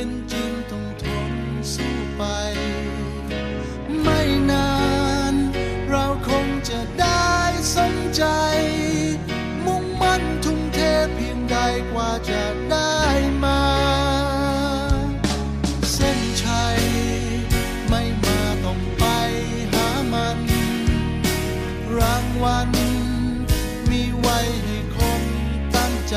เป็นจริงต้องทนสู้ไป ไม่นาน เราคงจะได้สมใจ มุ่งมั่นทุ่มเทเพียงใดกว่าจะได้มา เส้นชัย ไม่มาต้องไปหามัน รางวัลมีไว้ให้คนตั้งใจ